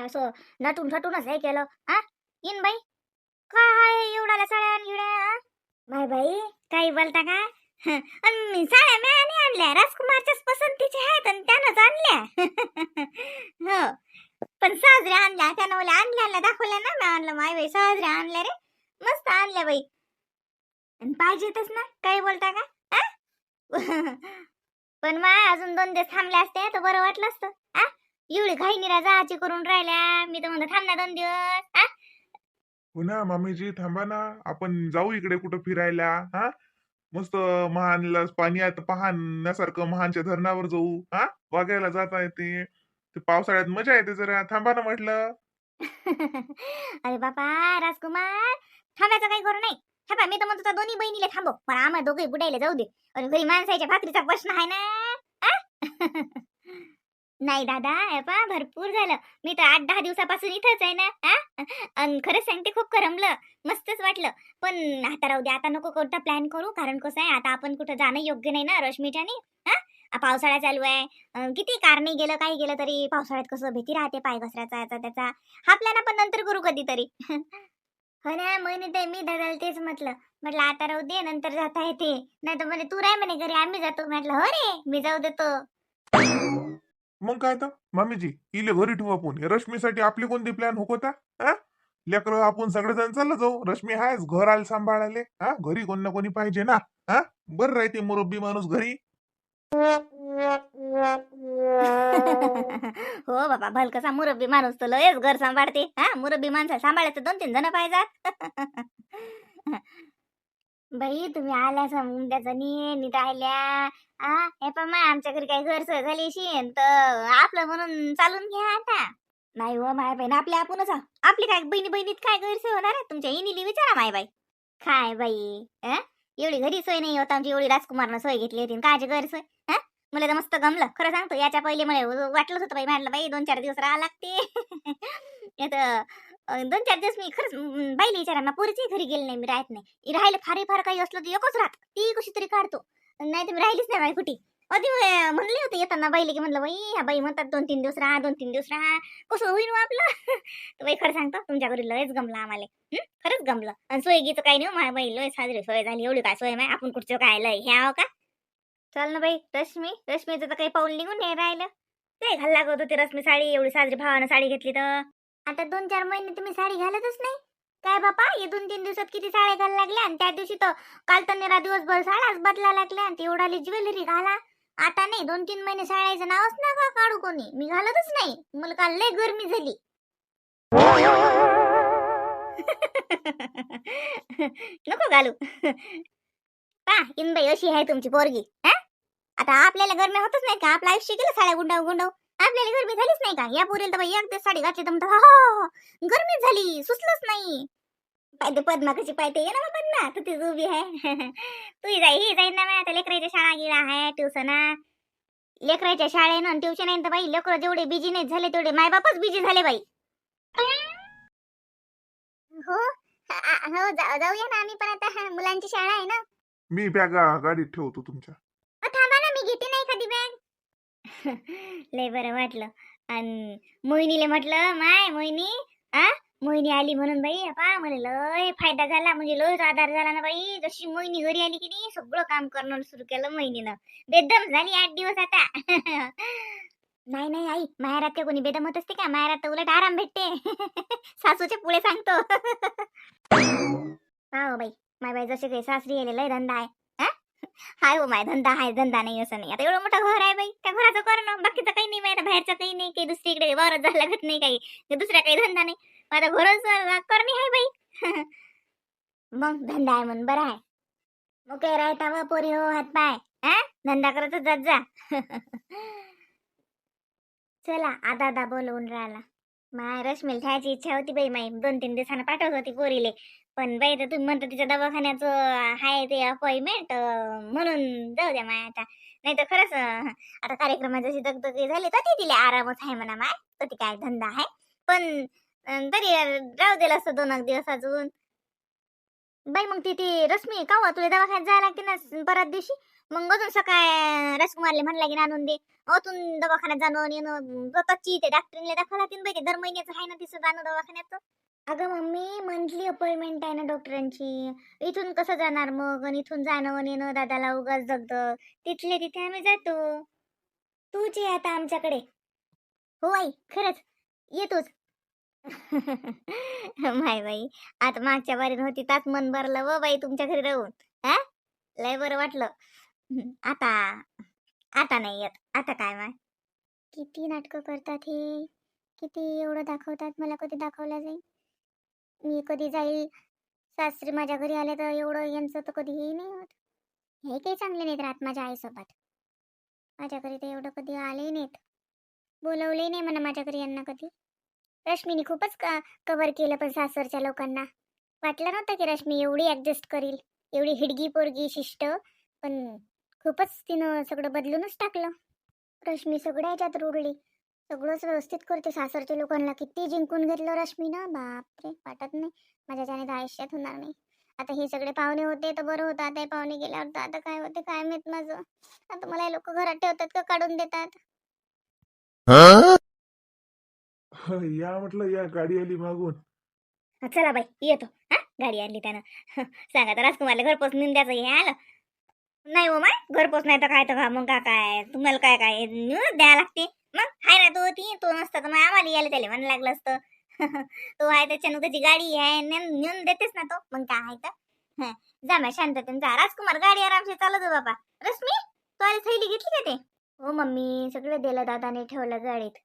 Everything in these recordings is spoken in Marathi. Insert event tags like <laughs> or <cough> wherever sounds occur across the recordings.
काय असं नटून ठटूनच हे केलं. हा येईन बाई? काय एवढाला साड्या गिड्या बाय बाई काही बोलता का? आणि मी साड्या आणि आणल्या. राजकुमारच्याच पसंतीच्या आहेत आणि त्यानंच आणल्या. <laughs> हो. पण साजऱ्या आणल्या. त्यानं मला आणल्या आणल्या दाखवल्या ना मी आणलं. माय बाई साजऱ्या आणल्या रे. मस्त आणल्या बाई. आणि पाहिजेतच ना. काही बोलता का? आ? <laughs> पण मा अजून दोन दिवस थांबले असते तर बरं वाटलं असतं. आ? एवढी घाई निरा जायची करून राहिल्या. मी तर म्हणतो थांब ना दोन दिवस. आ? हो ना मामीजी थांबा ना. आपण जाऊ इकडे कुठं फिरायला. हा मस्त महानला पाणी आहे पाहण्यासारखं महानच्या धरणावर जाऊ. हा बघायला जाता येते. ते पावसाळ्यात मजा येते जरा. थांबा ना म्हटलं. <laughs> अरे बापा राजकुमार थांबायचं काही करू नाही. थांबा मी तर म्हणतो त्या दोन्ही बहिणीला थांबव. पण आम्हाला दोघे बुडायला जाऊ दे. अरे घरी माणसाच्या भाकरीचा प्रश्न आहे ना? आ? <laughs> नाही दादा हे पा भरपूर झालं. मी तर आठ दहा दिवसापासून इथंच आहे ना आ? खरंच सांगते खूप करमलं मस्तच वाटलं. पण आता राहू दे आता नको कोणता प्लॅन करू कारण कसं आहे आता आपण कुठं जाणं योग्य नाही ना रश्मीच्याने हा पावसाळा चालू आहे. किती किती कारणे गेलं काही गेलं तरी पावसाळ्यात कसं भीती राहते पाय घसऱ्याचा याचा त्याचा. हा प्लॅन आपण नंतर करू कधीतरी. <laughs> हो ना म्हणे ते मी दादाला तेच म्हटलं. म्हटलं आता राहू दे नंतर जाता येते. नाही तर म्हणे तू राय म्हणे घरी आम्ही जातो. म्हटलं हो रे मी जाऊ देतो. मग काय तर? मामीजी इले घरी ठेवू आपण. रश्मीसाठी आपली कोणती प्लॅन होता? हा? लेकर आपण सगळेजण चाललं जाऊ. रश्मी हायच घर आल सांभाळायले. हा? घरी कोण ना कोणी पाहिजे ना. हा? बरं राहते मुरब्बी माणूस घरी. <laughs> हो बाबा भलकसा मुरब्बी माणूस तर लयच घर सांभाळते. हा? मुरब्बी माणसा सांभाळायचं दोन तीन जण पाहिजे <laughs> बाई तुम्ही आल्या समजा त्याचा नी राहिल्या. आ हे पण आमच्या घरी काही सोय झाली शेण तर आपलं म्हणून चालून घ्या आता. नाही हो माय बहीण आपल्या आपणच आपली काय बहिणी बहिणीत काय गैरसोय होणार आहे? तुमच्या इनिली विचारा माय बाई. काय बाई अ? एवढी घरी सोय नाही होत आमची एवढी राजकुमारनं सोय घेतली होती कायची गैरसोय हा मला तर मस्त गमलं. खरं सांगतो याच्या पहिले मला वाटलंच होतं बाई म्हटलं बाई दोन चार दिवस राहा लागते. <laughs> यात दोन चार दिवस मी खरंच अं, बाईला विचारा ना पोरीची घरी गेले नाही मी राहत नाही. राहायला फार फार काही असलं तर एकच राहत. ती कशी तरी काढतो. नाही तर मी राहिलीच नाही बाई कुठे. अधी म्हणले होते येताना बाईले की म्हणलं बाई ह्या बाई म्हणतात दोन तीन दिवस राहा दोन तीन दिवस राहा. कसं होईन हो आपलं? <laughs> तर बाई खरं सांगतो तुमच्या घरी लयच गमलं आम्हाला. खरंच गमलं. आणि सोयगीचं काही नाही हो, माझ्या बाई लय साजरी सोय झाली एवढी काय सोय माय? आपण कुठचं काय लय ह्या हो का? चल ना बाई रश्मी रश्मीचं तर काही पाऊल निघून नाही राहिलं. ते घाल लागत होती रश्मी साडी एवढी साजरी भावानं साडी घेतली तर. आता दोन चार महिने तुम्ही साडी घालतच नाही. काय बापा हे दोन तीन दिवसात किती साड्या घालायला लागल्या आणि त्या दिवशी तर काल तर निरा दिवसभर साड्याच बदला लागल्या आणि एवढाली ज्वेलरी घाला. आता नाही दोन तीन महिने साड्याचं नावच ना का काढू कोणी? मी घालतच नाही. मला काल लय गरमी झाली. <laughs> नको घालू. <laughs> पा इनबाई अशी आहे तुमची पोरगी हा? आता आपल्याला गरमी होतच नाही का? आपलं आयुष्य गेलं साड्या गुंडाव गुंडाव आपल्याला गरमी झालीच नाही का? या पोरीला तर बाई एक दिवस साडी घातली तर म्हणतात, हो, हो, हो, गरमी झाली सुचलंच नाही. पायते पद्मा कशी पायते ये ना मग पद्मा तू तीच उभी आहे. <laughs> तू जाई ही जाईन ना आता लेकराच्या शाळा गिळा आहे ट्युशन लेकराच्या शाळेनं आणि ट्युशन आहे तर बाई लेकरं जेवढे बिजी नाही झाले तेवढे मायबापच बिजी झाले बाई. हो हो जाऊया ना आम्ही पण आता हा, मुलांची शाळा आहे ना. मी बॅग गाडीत ठेवतो तुमच्या. थांबा ना मी घेते नाही एखादी बॅग <laughs> लय बरं वाटलं. आणि मोहिनीले म्हटलं माय मोहिनी आ? मोहिनी आली म्हणून बाई पा मला लय फायदा झाला म्हणजे लयच आधार झाला ना बाई. जशी मोहिनी घरी आली की नाही सगळं काम करणं सुरू केलं मोहिनीनं. बेदम झाली आठ दिवस आता. <laughs> नाही नाही आई माहेरात काय कोणी बेदम होत असते का? माहेरात तर उलट आराम भेटते. <laughs> सासूचे पुढे सांगतो. हा बाई माय बाई जसे काही सासरी आले लय धंदा आहे. हाय हो माय धंदा हाय धंदा नाही असं नाही. आता एवढं मोठं घर आहे बाई. त्या घराचं करणं बाकीचं काही नाही माहिती बाहेरचं काही नाही काही दुसरीकडे वावरात जायला लागत नाही काही. दुसरा काही धंदा नाही. माझा घरच करणे आहे बाई. <laughs> मग धंदा आहे म्हणून बरं आहे. मग काय राहता व पोरी हो हात पाय. हा धंदा करतच जात जा. <laughs> चला आता आता बोलवून राहिला. माय रश्मील खायची इच्छा होती बाई माई. दोन तीन दिवसानं पाठवत होती पोरीले. पण बाई तर तुम्ही म्हणता तिच्या दवाखान्याचं आहे ते अपॉइंटमेंट म्हणून जाऊ द्या माय आता. नाही तर खरंच आता कार्यक्रमाची जशी दगदगी झाली तर ती तिला आरामच आहे म्हणा माय. तर ती काय धंदा आहे. पण तरी राहू दिला असतं दोन एक दिवस अजून. बाई मग ती ती रश्मी का तुला दवाखान्यात जायला लागते ना परत दिवशी? मग अजून सकाळ राजकुमारले म्हणला की आणून दे. अजून दवाखान्यात जाणं येणं स्वतःची ते डॉक्टरने दाखवला तीन पाहिजे दर महिन्याचं आहे ना तिचं जाणं दवाखान्यात अगं मम्मी मंथली अपॉइंटमेंट आहे ना डॉक्टरांची इथून कसं जाणार मग? आणि इथून जाणं येणं दादाला उगाच जगतं तिथले तिथे आम्ही जातो. तूच ये आता आमच्याकडे. हो आई खरंच. येतोच <laughs> माय बाई आता मागच्या बारीत होती ताच मन भरलं व बाई तुमच्या घरी राहून. हा? लय बरं वाटलं. आता आता नाही येत. आता काय माय? किती नाटकं करतात हे. किती एवढं दाखवतात. मला कधी दाखवलं जाईल मी कधी जाईल? सासरी माझ्या घरी आले तर एवढं यांचं तर कधी हे नाही होत. हे काही चांगले नाहीत राहत माझ्या आईसोबत. माझ्या घरी तर एवढं कधी आले नाहीत. बोलवले नाही म्हणा माझ्या घरी यांना कधी. रश्मीने खूपच क कव्हर केलं पण सासरच्या लोकांना. वाटलं नव्हतं की रश्मी एवढी ॲडजस्ट करील. एवढी हिडगी पोरगी शिष्ट. पण खूपच तिनं सगळं बदलूनच टाकलं. रश्मी सगळ्या ह्याच्यात रुडली सगळंच व्यवस्थित करते सासरच्या लोकांना. किती जिंकून घेतलं रश्मीनं? बापरे वाटत नाही. माझ्या त्याने तर आयुष्यात होणार नाही. आता हे सगळे पाहुणे होते तर बरं होतं. आता हे पाहुणे गेल्यावर तर आता काय होते काय माहीत माझं. आता मला लोक घरात ठेवतात का काढून देतात? या म्हटलं या गाडी आली मागून. हा, चला बाई येतो. हा गाडी आणली त्यानं. सांगा तर राजकुमारला घरपोच नेऊन द्यायचं हे आलं. नाही हो माय घरपोच नाही तर काय तर का मग का काय? तुम्हाला काय काय द्यावं लागते? मग? हाय ना तो ती तो नसता तर मग आम्हाला यायला त्याला म्हण लागलं असतं. <laughs> तो आहे त्याच्यानं त्याची गाडी आहे नेऊन नेऊन देतेस ना तो. मग काय आहे तर? हं, जा मग शांततेन जा. राजकुमार गाडी आरामशी चालत हो बाबा. रश्मी तू आली थैली घेतली का ते? हो मम्मी सगळं दिलं दादाने ठेवलं गाडीत.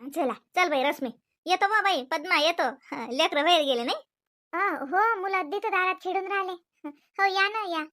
चला चल बाई रश्मी. येतो बा बाई पद्मा येतो. लेकरं बाहेर गेले नाही? हा, हो मुलं तिथं दारात खेळून राहिले. हो या ना या.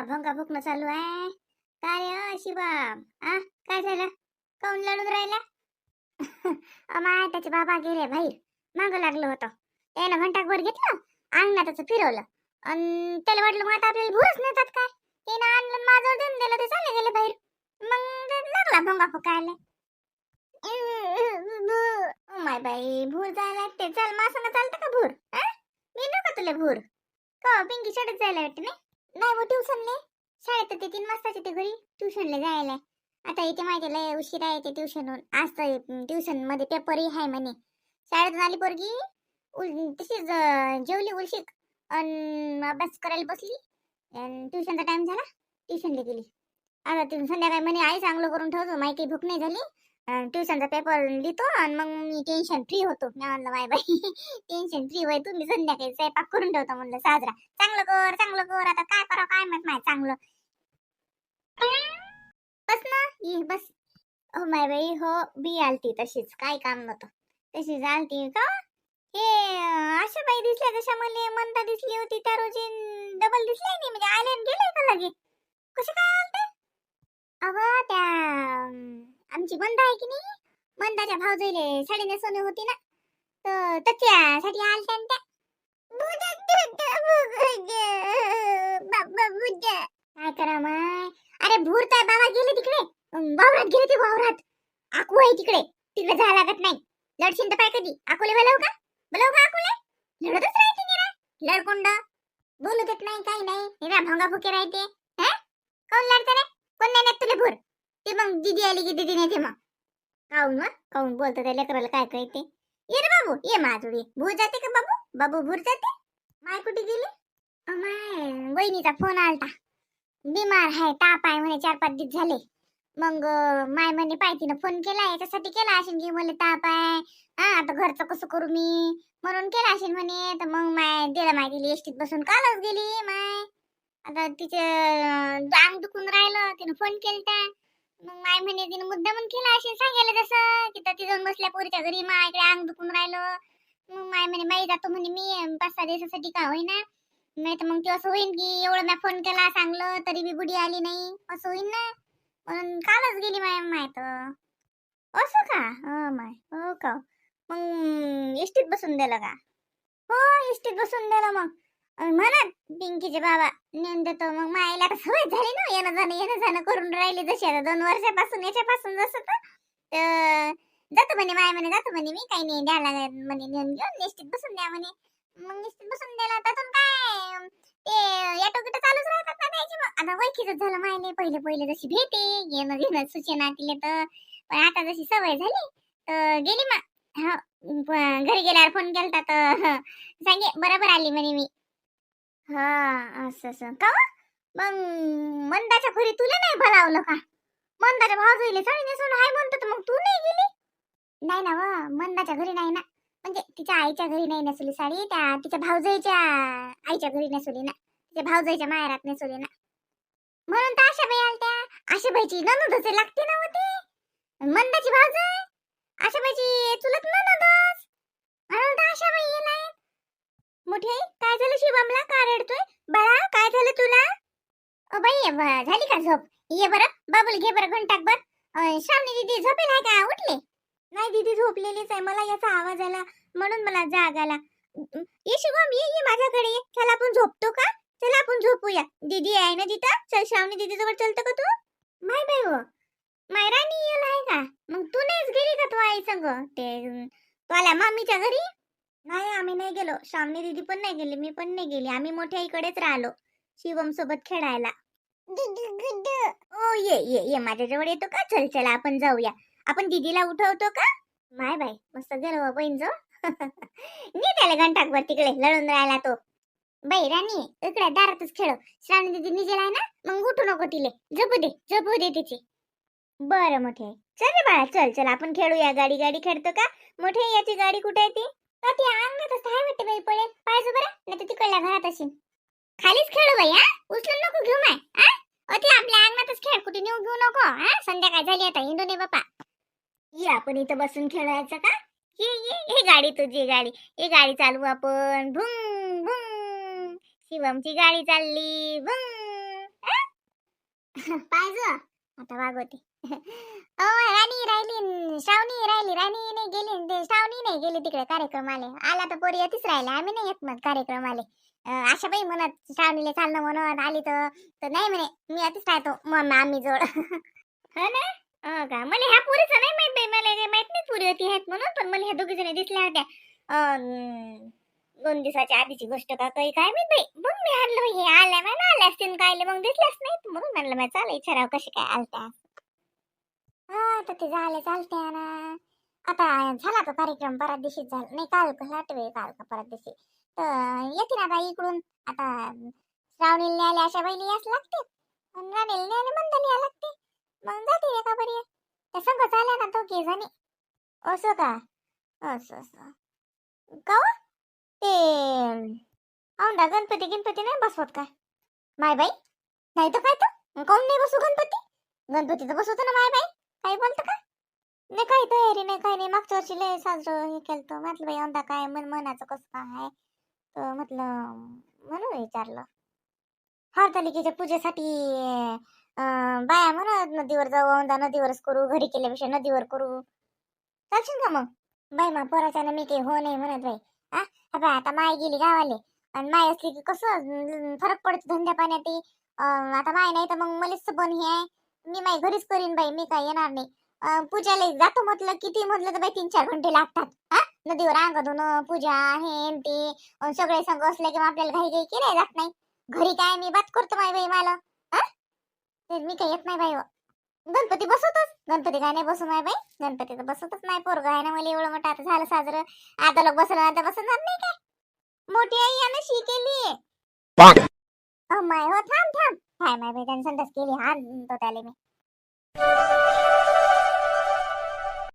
एवढा भंगा भुकणं चालू आहे. काय रे अशी आ काय झालं? काऊन लढून राहिला? <laughs> अमाय त्याचे बाबा गेले बाहेर. मागं लागलं होतं. त्यानं घंटाभर घेतलं अंगणात फिरवलं. अन त्याला वाटलं मग आता आपल्याला भूरच नेतात काय? त्यानं आणलं माझं देऊन दिलं ते चालले गेले बाहेर. मग ते लागला भोंगा फुकायला. <laughs> माय बाई भूर जायला लागते. चल मासानं चालतं का भूर? मी नको तुला भूर. का हो, पिंकी शाळेत जायला वाटते नाही? नाही मग ट्युशनले शाळेत ते तीन वाजताच येते घरी ट्युशनला जायला. आता इथे माहिती लय उशिरा येते ट्युशनहून आज तर ट्युशनमध्ये पेपरही आहे म्हणे. शाळेतून आली पोरगी उल- तशीच जेवली उलशीक. अन अभ्यास करायला बसली. ट्युशनचा टाइम झाला ट्युशनला गेली. आता संध्याकाळी म्हणे आई चांगलं करून ठेवतो माहिती भूक नाही झाली. ट्युशनचा पेपर लिहितो आणि मग मी टेन्शन फ्री होतो. मी म्हणलं माय बाई टेन्शन फ्री होय तुम्ही संध्याकाळी स्वयंपाक करून ठेवतो म्हणलं साजरा चांगलं कर चांगलं कर आता काय करावं काय माहीत माय चांगलं. बस ना ये बस. हो माय बाई हो बी आलती तशीच काय काम नव्हतं तशीच आलती का? हे अशा आशा बाई दिसल्या जशा मला म्हणता दिसली होती त्या रोजी डबल दिसली नाही म्हणजे आले गेले का लगे? कसे काय आलते? अगं त्या आमची मंदा आहे की नाही? मंदाच्या भाऊजईले साडी नेसवणी होती ना. तर त्याच्यासाठी आलत्या न त्या. काय करा माय? अरे भूरताय बाबा गेले तिकडे. वावरात गेले ते वावरात. आकू आहे तिकडे. तिकडे जायला लागत नाही. लडशीन तर पाय कधी. आकुले बोलव का? बोलव का आकुले? लढतच राहते निरा. लडकुंड बोलू देत नाही काही नाही. निरा भोंगा फुके राहते. हा? कोण लढते रे? कोण नाही तुले भूर? ते मग दिदी आली की दिदी ते मग. काऊन मग? काऊन बोलतो त्या लेकराला काय कळते? ये रे बाबू ये माझोडी भूर जाते का बाबू? बाबू भूर जाते? माय कुठे गेली? माय वहिनीचा फोन आलता. बिमार आहे ताप आहे म्हणे चार पाच दिवस झाले. मग माय म्हणे पाय तिनं फोन केला याच्यासाठी केला असेल की मला ताप आहे हा आता घरचं कसं करू मी? म्हणून केला असेल म्हणे. तर मग माय दिला माय दिली एसटीत बसून कालच गेली माय. आता तिचं अंग दुखून राहिलं तिनं फोन केलता. मग माय म्हणे तिने मुद्दा म्हणून केला असेल सांगायला जसं की तर ती जाऊन बसल्या पोरीच्या घरी माय इकडे अंग दुखून राहिलं. मग माय म्हणे माई जातो म्हणे मी पाच सहा दिवसासाठी का होईना. नाही तर मग ते असं होईन की एवढं मी फोन केला सांगलं तरी बी बुडी आली नाही. असं होईन ना. म्हणून कालच गेली माय माय तर. असं का? हो माय हो का? मग एसटीत बसून दिलं का? हो एसटीत बसून दिलं मग. म्हणत पिंकीचे बाबा नेऊन देतो मग मायला तर सवय झाली ना येणं जाणं येणं जाणं करून राहिली जशी आता दोन वर्षापासून याच्यापासून जसं तर जातो म्हणे माय म्हणे जातो म्हणे मी काही नाही द्यायला म्हणे नेऊन घेऊन निश्चित बसून द्या म्हणे. मग निश्चित बसून द्यायला त्यातून काय? ते ऑटो गिटो चालूच राहतात ना त्याची मग. आता ओळखीच झालं मायने पहिले पहिले जशी भेटे येणं घेणं सूचना तिले तर. पण आता जशी सवय झाली तर गेली मग. हो, हा घरी गेल्यावर फोन केलता तर सांगे बरोबर आली म्हणे मी. हा असं असं. का मग मंदाच्या घरी तुला नाही बोलावलं का? मंदाच्या भाऊजीले साडी नेसून हाय म्हणतो तर मग तू नाही गेली? नाही ना व मंदाच्या घरी नाही ना. म्हणजे तिच्या आईच्या घरी नाही नेसली साडी त्या तिच्या भाऊजाईच्या आईच्या घरी नेसली ना. तिच्या भाऊजाईच्या माहेरात नेसली ना. म्हणून तर आशाबाई आलत्या. आशाबाईची ननदच लागते ना होती मंदाची भाऊजाई आशाबाईची चुलत ननदच म्हणून तर आशाबाई येणार. मुठे काय झालं शिवमला? का रडतोय? बाळा काय झालं तुला? अ बाई झाली का झोप? ये बरं बाबूल घे बरं घंटाक बर श्रावणी दीदी झोपेल आहे का? उठले? नाही दीदी झोपलेलीच आहे. मला याचा आवाज आला म्हणून मला जाग आला. ये शिवम ये ये माझ्याकडे ये. चला आपण झोपतो का? चला आपण झोपूया. दीदी आहे ना तिथं? चल श्रावणी दीदी जवळ चलतो का तू? माय बाई हो. मायरानी येल आहे का? मग तू नाहीच गेली का तू आई संग? ते अं, तू आल्या मामीच्या घरी? नाही आम्ही नाही गेलो. श्रावणी दीदी पण नाही गेली मी पण नाही गेली. आम्ही मोठ्या इकडेच राहिलो शिवम सोबत खेळायला. ओ ये ये ये माझ्याजवळ येतो का? चल चल आपण जाऊया. आपण दीदीला उठवतो का? माय बाय मस्त गेलो हो, बहीण जाऊ नी त्याला घंटाकभर तिकडे लढून राहिला तो. बाई राणी इकडे दारातच खेळ. श्रावणी दीदी निजेल आहे ना? मग उठू नको तिले. झपू दे झपू दे तिची. बरं मोठे चल रे बाळा चल चल आपण खेळूया. गाडी गाडी खेळतो का? मोठे याची गाडी कुठे आहे ती? ती अंगणातच आहे वाटते बाई पडेल पाहिजे बरं नाही तर तिकडल्या घरात असेल खालीच खेळू बाई हा? उचलून नको घेऊ माय हा? अति आपल्या अंगणातच खेळ कुठे नेऊ घेऊ नको हा? संध्याकाळ झाली आता हिंदू ने बापा. ये आपण इथं बसून खेळायचं का? ये ये हे गाडी तुझी गाडी. हे गाडी चालवू आपण. भुंग भुंग शिवमची गाडी चालली भुंग <laughs> पाहिजे आता वागवते अ राणी राहिली श्रावणी राहिली राणी नाही गेली ते श्रावणी नाही गेली तिकडे कार्यक्रमाले. आला तर पोरी येतीच राहिला आम्ही नाही येत मग कार्यक्रमाले. अशा बाई म्हणत श्रावणीला चालणं म्हणत आली तर. नाही म्हणे मी येतच राहतो मग आम्ही जोड. हो ना? हो का? मला ह्या पुरीचं नाही माहीत बाई मला माहीत नाही पुरी होती आहेत म्हणून पण मला ह्या दोघी जणी दिसल्या होत्या. अं, दोन दिवसाच्या आधीची गोष्ट का काही काय माहिती बाई? मग मी आणलं हे आल्या म्हणून आल्या असतील काय मग दिसल्याच नाही म्हणून म्हणलं मी चाल ठराव कशी काय आलत्या? हा तर ते झाले चालत्या ना. आता झाला का कार्यक्रम? परत दिवशीच झाला. नाही काल का आठवे काल का परत दिवशी. तर येते ना बाई इकडून. आता श्रावणीला न्यायला अशा बैली याच लागते आणि राणीला न्यायला मंदाला या लागते. मग जाते एका बरी. त्या संघ चालल्या ना तो केजाने जणी. असं का? असं असं. का ते औंदा गणपती गणपती नाही बसवत काय? माय बाई नाही तर काय तर? काऊन नाही बसू गणपती? गणपती तर बसवतो ना माय बाई काही बोलतो का? नाही काही तयारी नाही काही नाही. मागच्या वर्षी लय साजरं हे केलं म्हटलं बाई औंदा काय मन मनाचं कसं काय? तर म्हटलं म्हणून विचारलं. हरतालिकेच्या पूजेसाठी बाया म्हणत नदीवर जाऊ औंधा नदीवरच करू घरी केल्यापेक्षा नदीवर करू. चालशील का मग? बाई मा पोराच्या मी काही हो नाही म्हणत बाई. हा? बाई आता माय गेली गावाले. आणि माय असली की कसं फरक पडतो धंद्या पाण्यात आता माय नाही तर मग मलेच पण हे आहे. मी माय घरीच करीन बाई मी काय येणार नाही. पूजाला जातो म्हटलं किती म्हटलं तर बाई तीन चार घंटे लागतात. हा? नदीवर अंग धुणं पूजा हे ते. सगळे संघ असले की मग आपल्याला घाई घाई केल्या जात नाही. घरी काय मी बात करतो माय बाई मला? ते मी काय येत नाही बाई हो. गणपती बसवतोच गणपती काय नाही बसू माय बाई. गणपती तर बसवतच नाही. पोरग आहे ना मला एवढं मोठं. आता झालं साजरं. आता लोक बसवलं आता बसवणार नाही काय? मोठी आई यानं शी केली माय हो थांब थांब. काय माय बाई त्याने संडास केली. हा तो त्याले मी.